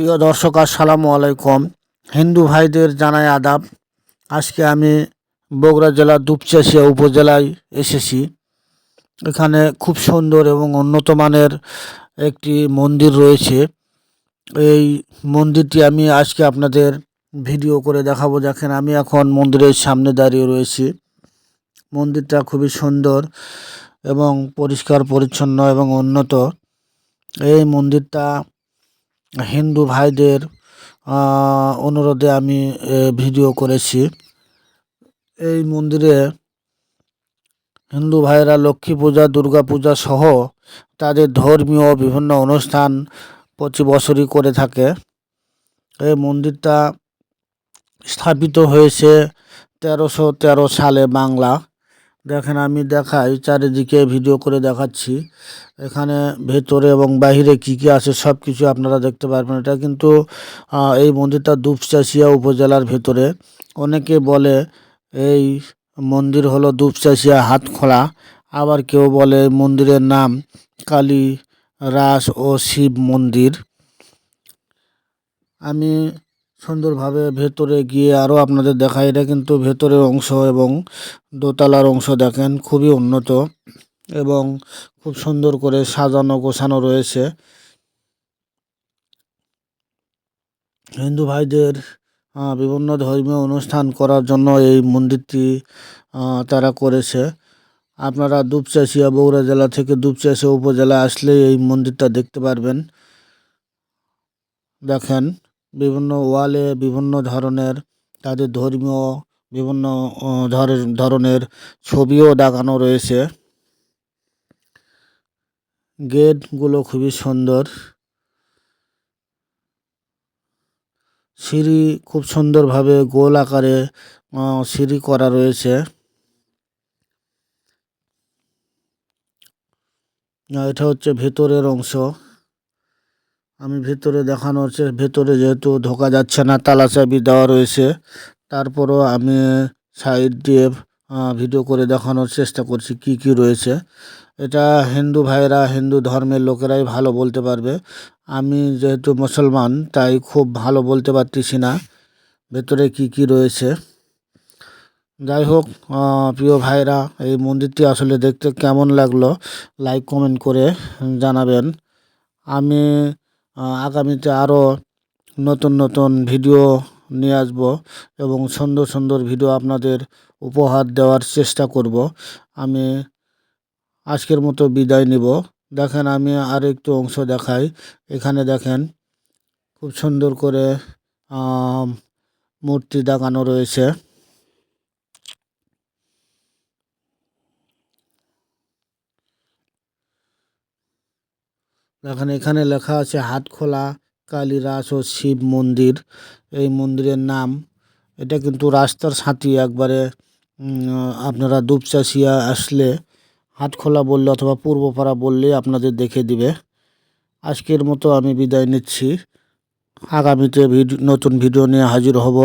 প্রিয় দর্শক, আসসালামু আলাইকুম। হিন্দু ভাইদের জানাই আদাব। আজকে আমি বগুড়া জেলা দুপচাচিয়া উপজেলায় এসেছি। এখানে খুব সুন্দর এবং উন্নত মানের একটি মন্দির রয়েছে। এই মন্দিরটি আমি আজকে আপনাদের ভিডিও করে দেখাবো। দেখেন, আমি এখন মন্দিরের সামনে দাঁড়িয়ে রয়েছি। মন্দিরটা খুবই সুন্দর এবং পরিষ্কার, পরিচ্ছন্ন এবং উন্নত। এই মন্দিরটা হিন্দু ভাইদের অনুরোধে আমি ভিডিও করেছি। এই মন্দিরে হিন্দু ভাইয়েরা লক্ষ্মী পূজা, দুর্গা পূজা সহ তাদের ধর্মীয় বিভিন্ন অনুষ্ঠান প্রতি বছরই করে থাকে। এই মন্দিরটা স্থাপিত হয়েছে তেরোশো তেরো সালে বাংলা। দেখেন আমি দেখাই, চারিদিকে ভিডিও করে দেখাচ্ছি। এখানে ভেতরে এবং বাইরে কি কি আছে সব কিছু আপনারা দেখতে পারবেন। এটা কিন্তু এই মন্দিরটা দুপচাচিয়া উপজেলার ভেতরে। অনেকে বলে এই মন্দির হলো দুপচাচিয়া হাতখোলা। আবার কেউ বলে মন্দিরের নাম কালী রাস ও শিব মন্দির। আমি সুন্দরভাবে ভেতরে গিয়ে আরও আপনাদের দেখাই, এটা কিন্তু ভেতরের অংশ এবং দোতলার অংশ দেখেন, খুবই উন্নত এবং খুব সুন্দর করে সাজানো গোছানো রয়েছে। হিন্দু ভাইদের বিভিন্ন ধর্মীয় অনুষ্ঠান করার জন্য এই মন্দিরটি তারা করেছে। আপনারা দুপচাচিয়া বগুড়া জেলা থেকে দুপচাচিয়া উপজেলা আসলে এই মন্দিরটা দেখতে পারবেন। দেখেন বিভিন্ন ওয়ালে বিভিন্ন ধরনের তাদের ধর্মীয় বিভিন্ন ধর- ধরনের ছবিও দেখানো রয়েছে। গেটগুলো খুবই সুন্দর। সিঁড়ি খুব সুন্দরভাবে গোল আকারে সিঁড়ি করা রয়েছে। এটা হচ্ছে ভেতরের অংশ। আমি ভেতরে দেখানো হচ্ছে ভেতরে যেহেতু ঢোকা যাচ্ছে না তালা চাবি দেওয়া রয়েছে। তারপরও আমি সাইড দিয়ে ভিডিও করে দেখানোর চেষ্টা করছি কি কি রয়েছে। এটা হিন্দু ভাইরা, হিন্দু ধর্মের লোকেরাই ভালো বলতে পারবে। আমি যেহেতু মুসলমান, তাই খুব ভালো বলতে পারতেছি না ভেতরে কি কি রয়েছে। যাই হোক প্রিয় ভাইরা, এই মন্দিরটি আসলে দেখতে কেমন লাগল, লাইক, কমেন্ট করে জানাবেন। আমি আগামীতে আরও নতুন নতুন ভিডিও নিয়ে আসব এবং সুন্দর সুন্দর ভিডিও আপনাদের উপহার দেওয়ার চেষ্টা করব। আমি আজকের মতো বিদায় নিব। দেখেন আমি আর একটু অংশ দেখাই। এখানে দেখেন খুব সুন্দর করে মূর্তি দেখানো রয়েছে। দেখেন এখানে লেখা আছে হাটখোলা কালীরাস ও শিব মন্দির। এই মন্দিরের নাম, এটা কিন্তু রাস্তার সাথে একবারে আপনারা দুপচাষিয়া আসলে হাটখোলা বললে অথবা পূর্বপাড়া বললে আপনাদের দেখে দিবে। আজকের মতো আমি বিদায় নিচ্ছি। আগামীতে ভিডিও নতুন ভিডিও নিয়ে হাজির হব।